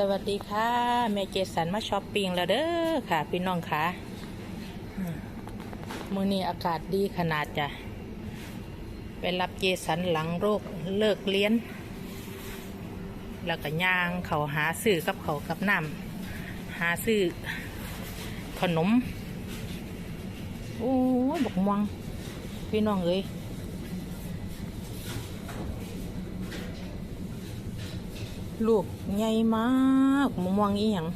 สวัสดีค่ะแม่เจสันมาช้อปปิ้งแล้วเด้อค่ะ พี่น้องค่ะมือนี้อากาศดีขนาดจ้ะไปรับเจสันหลังโรคเลิกเลี้ยน แล้วก็ย่างเขาหาซื้อกับเขากับน้ำหาซื้อขนม โอ้บกม่วง พี่น้องเอ้ย ลูกใหญ่มากมะม่วงอีหยัง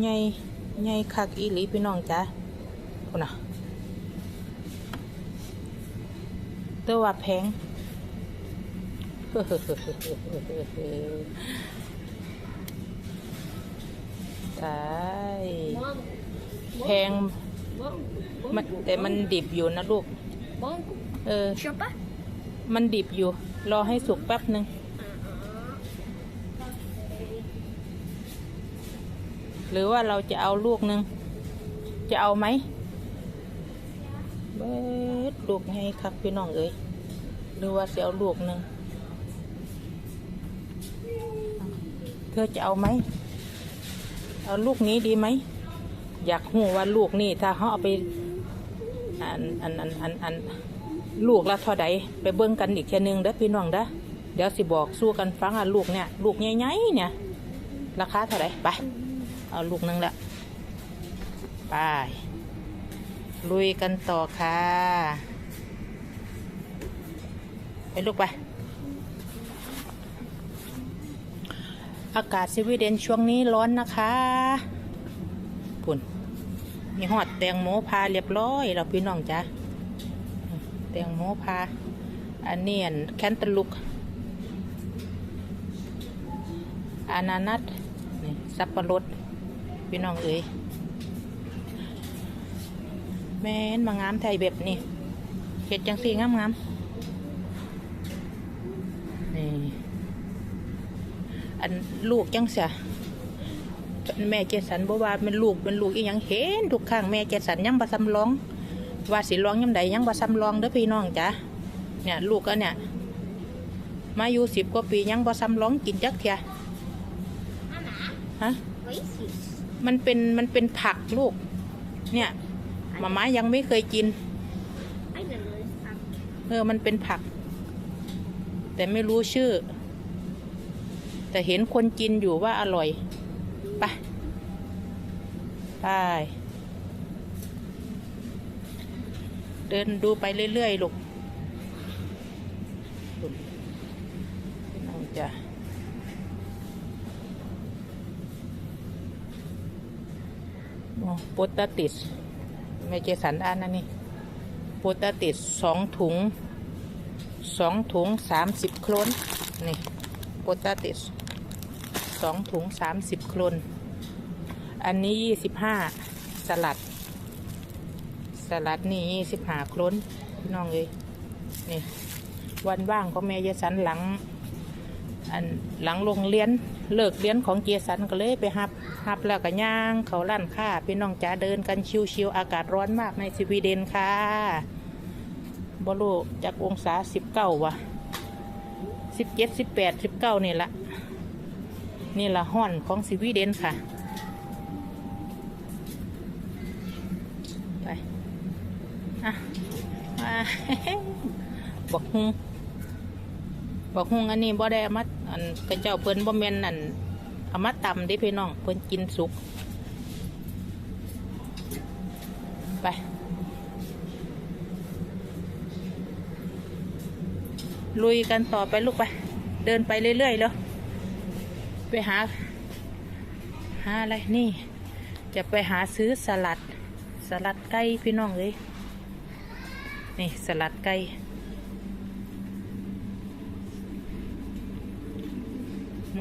ใหญ่ใหญ่คักอีหลีพี่น้องจ้ะคุณน่ะตัวว่าแพงใช่แพง Bon, มันแต่มันดิบอยู่นะลูก bon, เออ je sais pas. มันดิบอยู่ รอให้สุกแป๊บหนึ่ง หรือว่าเราจะเอาลูกหนึ่งจะเอาไหมเบิดลูกให้ครับพี่น้องเอ้ยหรือว่าจะเอาลูกหนึ่งเธอจะเอาไหมเอาลูกนี้ดีไหมอยากหูว่าลูกนี่ถ้าเขาเอาไปอันอันอันอันอันลูกละเท่าใดไปเบิ่งกันอีกแค่หนึงเด้อพี่น้องเด้อเดี๋ยวสิบอกสู้กันฟังอะลูกเนี่ย ลูกใหญ่ๆเนี่ย ราคาเท่าไหร่ไป เอาลูกหนึงละไปลุยกันต่อค่ะไปลูกไป อากาศสวีเดนช่วงนี้ร้อนนะคะปุ่นมีหอดแตงโมพาเรียบร้อยเราพี่น้องจ้ะแตงโมพาอันเนี้อันแคนตาลูกอานานัทสับปะรด พี่น้องเอ๋ยแม่นมางามไทยแบบนี้เห็ดจังสีงามงามๆนี่อันลูกจังเสียแม่เจสันบอกว่าเป็นลูกเป็นลูกอีหยังเห็นทุกครั้งแม่เจสันยังบ่ซ้ำร้อง ว่าสิร้องยังใดยังบ่ซ้ำร้องเด้อพี่น้องจ้ะเนี่ยลูกก็เนี่ยมาอยู่สิบกว่าปียังบ่ซ้ำร้องกินจักเทีย Anna, ฮะ what is this? มันเป็นมันเป็นผักลูก เนี่ยมาม่ายังไม่เคยกิน I don't know this stuff. เออ มันเป็นผัก แต่ไม่รู้ชื่อ แต่เห็นคนกินอยู่ว่าอร่อย ไป ไป เดินดูไปเรื่อยๆลูกน้องจะ โอ้โปตาติสไม่เจสันอ่านนะนี่โปตาติสสองถุงสองถุงสามสิบโครนนี่โปตาติสสองถุงสามสิบโครนอันนี้ยี่สิบห้าสลัด สลัดนี่ยี่สิบห้าโครนพี่น้องเลยนี่วันว่างของแม่เยสันหลัง อันหลังโรงเรียน เลิกเรียนของเจสันก็เลยไปหับหับแล้วก็ย่างเขาล้านค่าพี่น้องจ๋าเดินกันชิวๆอากาศร้อนมากในสวีเดนค่ะบรูจากองศาสิบเก้าวะสิบเจ็ดสิบแปดสิบเก้านี่ละนี่ละห้อนของสวีเดนค่ะไปอะมาบอกฮุงบอกฮุงอันนี้บ่ได้มา อันกระเจ้าเพิ่นบ่แม่นอันเอามาตำเดิพี่น้องเพิ่นกินสุก ไปลุยกันต่อไปลูกไป เดินไปเรื่อยๆแล้วไปหา หาอะไรนี่ จะไปหาซื้อสลัด สลัดไก่พี่น้องเลยนี่สลัดไก่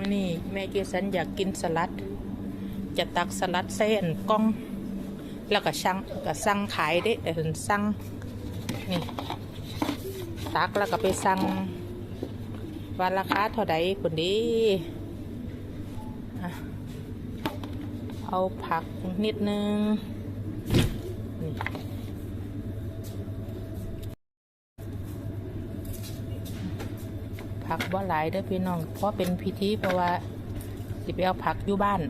มื่อนี้แม่เจสันอยากกินสลัด จะตักสลัดใส่อันกล้อง แล้วก็สั่งก็สั่งขายได้แต่ถึงสั่งนี่ตักแล้วก็ไปสั่งว่าราคาเท่าใดคนดีเอาผักนิดนึงนี่ ผักบ่หลายเด้อพี่น้องเพราะเป็นพิธีเพราะว่าสิไปเอาผักอยู่บ้าน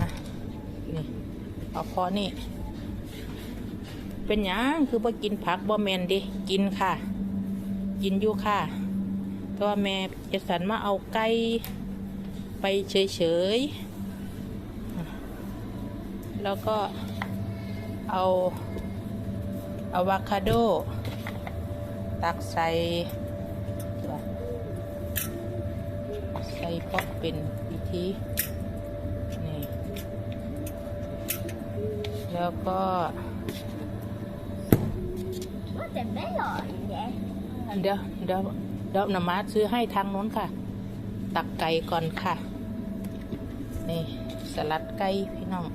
นะนี่เอาพอนี่ เป็นหยังคือบ่กินผักบ่แมนดิกินค่ะ กินอยู่ค่ะแต่ว่าแม่จะสันมาเอาไก่ไปเฉยๆแล้วก็เอาอะวาคาโด ตักใส่ใส่ป๊อกเป็นวิธีนี่แล้วก็ What the bell there? เดี๋ยวเดี๋ยวเดี๋ยวนามาซื้อให้ทางโน้นค่ะ ตักไก่ก่อนค่ะ นี่สลัดไก่พี่น้อง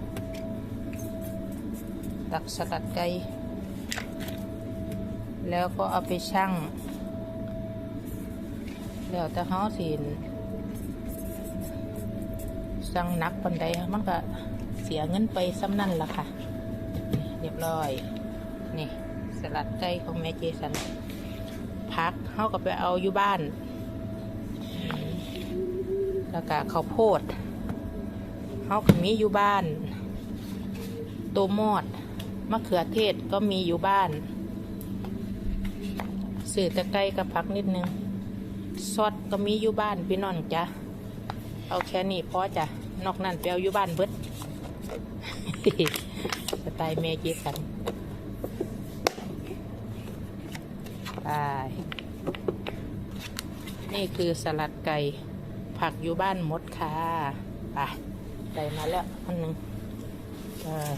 ตักสลัดไก่ แล้วก็เอาไปชั่ง แล้วแต่เขาสิสั่งนักปันใดมันก็เสียเงินไปซ้ำนั่นละค่ะ เรียบร้อย นี่ สลัดไก่ของแม่เจสันพักเขาก็ไปเอาอยู่บ้าน แล้วก็ข้าวโพดเขาก็มีอยู่บ้านโตมอดมะเขือเทศก็มีอยู่บ้าน สื่อตะไคร้กับผักนิดนึงซอสก็มีอยู่บ้านพี่น้องจ้ะเอาแค่นี้พอจ้ะนอกนั้นไปเอาอยู่บ้านเบิดสไตล์เมจิสันไปนี่คือสลัดไก่ผักอยู่บ้านมดค่ะไปได้มาแล้วอันหนึ่งเออ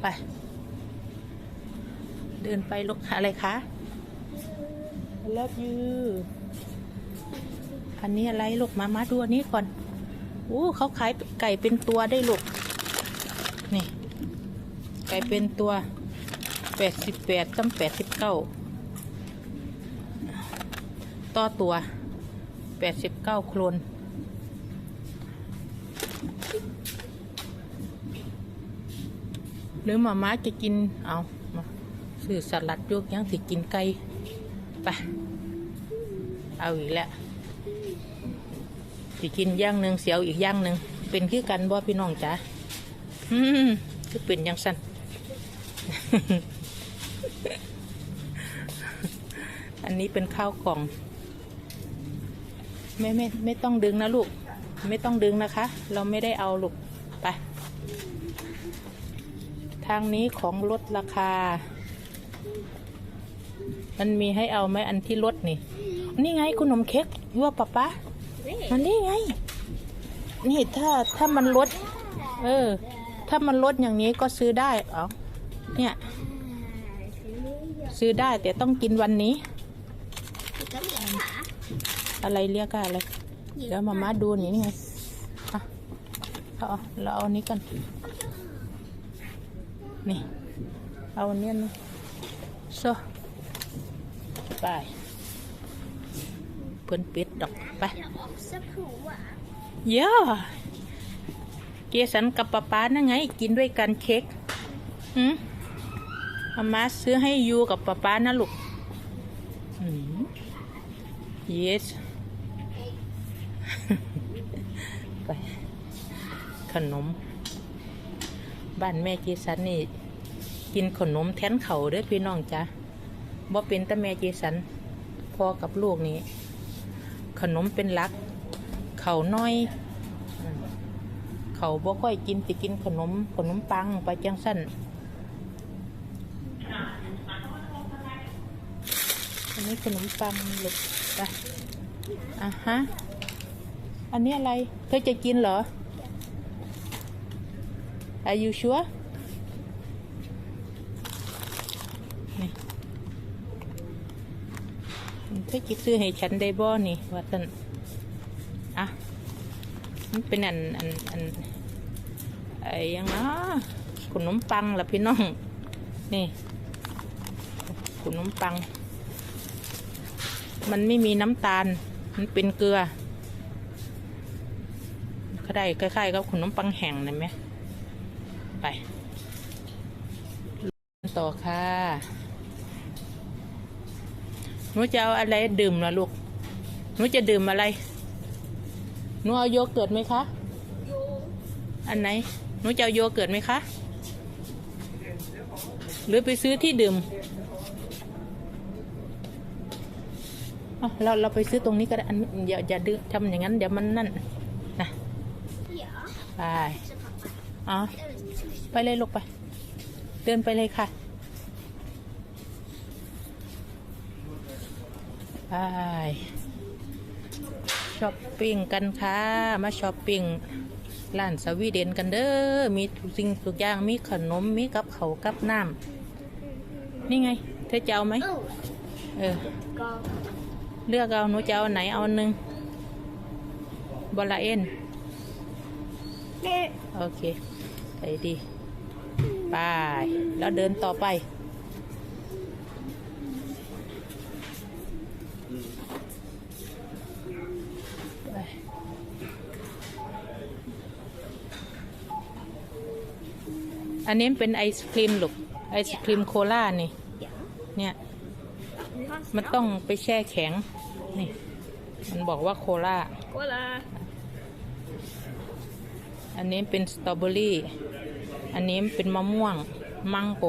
ไป เดินไปลูกอะไรคะ I love you อันนี้อะไรลูกมามาดูอันนี้ก่อนโอ้เขาขายไก่เป็นตัวได้ลูก นี่ ไก่เป็นตัวแปดสิบแปดตั้งแปดสิบเก้าต่อตัวแปดสิบเก้าโครนหรือหมาม้าจะกินเอามา ซื้อสลัดยกยังสิกินไก่ไปเอาอีกแล้วสิกินย่างหนึ่งเสียวอีกย่างหนึ่งเป็นคือกันบ่พี่น้องจ๋าอืมคือเป็นยังสั้นอันนี้เป็นข้าวกล่อง ไม่ไม่ไม่ต้องดึงนะลูก ไม่ต้องดึงนะคะ เราไม่ได้เอาลูกไป ทางนี้ของลดราคา มันมีให้เอาไหมอันที่ลดนี่ นี่ไงขนมเค้กยั่วปะปะ Where? มันนี่ไง นี่ถ้าถ้ามันลด เออ ถ้ามันลดอย่างนี้ก็ซื้อได้เอาเนี่ย ซื้อได้แต่ต้องกินวันนี้ Thì có miệng hả? อะไรเรียกอะอะไรเดี๋ยวมามาดูนี่นี่ไงอะเอาเอาเราเอาอันนี้กัน นี่ เอาอันเนี้ยนะ โซไปเพื่อนปิดดอกไปเย่าเกสันกับป๊าป๊านั่นไง กินด้วยกันเค้กหืมมามาซื้อให้ยูกับป๊าป๊านะลูกอืม yes ไปขนม บ้านแม่เจสันนี่ กินขนมแทนเขาเด้อพี่น้องจ้ะบ่เป็นต่แม่เจสันพอกับลูกนี่ขนมเป็นลัก เขาน้อย เขาบ่ค่อยกินสิกินขนมขนมปังไปจังสั้นอันนี้ขนมปังหลูกไปอะฮะ อันนี้อะไร เธอจะกินเหรอ Are you sure เธอจะซื้อให้ฉันได้บ่นี่ว่าสันอะมันเป็นอันอันอันไอ้ยังนะขนมปังล่ะพี่น้อง นี่ขนมปัง มันไม่มีน้ำตาล มันเป็นเกลือก็ได้คล้ายๆกับขนมปังแห้งนะไหมไป ต่อค่ะ หนูจะเอาอะไรดื่มล่ะลูกหนูจะดื่มอะไรหนูเอาโยเกิร์ตไหมคะยูอันไหนหนูจะเอาโยเกิร์ตไหมคะ หรือไปซื้อที่ดื่มอะเราเราไปซื้อตรงนี้ก็ได้อันอย่าอย่าดื้อทำอย่างนั้น เดี๋ยวมันนั่นนะเดี๋ยวไปจะพาไปอ๋อเออไปเลยลูกไป เดินไปเลยค่ะ ไปช้อปปิ้งกันค่ะ มาช้อปปิ้งร้านสวีเดนกันเด้อ มีทุกสิ่งทุกอย่าง มีขนม มีกับเขาวกับน้ำ นี่ไง เธอจะเอาไหม เอ้าเออก็เลือกเอาหนูจะเอาอันไหนเอาอันหนึ่งบอลลาเอ็นเด็กโอเค ไปดี ไป แล้วเดินต่อไปไป อันนี้เป็นไอศครีมลูกไอศครีมโคลานี่เดี๋ยวเนี่ยมัมันต้องไปแช่แข็ง นี่ มันบอกว่าโคลาก็ละอันนี้เป็นสตรอเบอรี่ อันนี้เป็นมะม่วง มังโก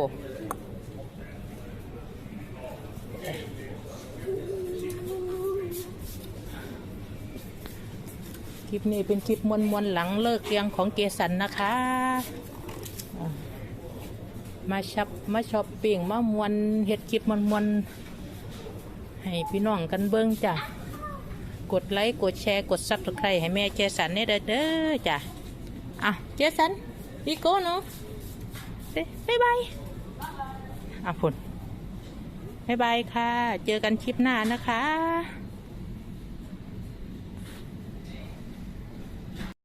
คลิปนี้เป็นคลิปมวนมวนๆหลังเลิกเรียงของเกสันนะคะอ่า มาชับมาช้อปปิ้งมามวนเฮ็ดคลิปมวนมวนให้พี่น้องกันเบิ้งจ้ะ กดไลค์กดแชร์กดซับสไครต์ให้แม่เจสันเนี่ยเด้เด้อจ้ะอะเจสันพี่โก้เนาะบ๊ายบายอะพุ่นบ๊ายบายค่ะ เจอกันคลิปหน้านะคะ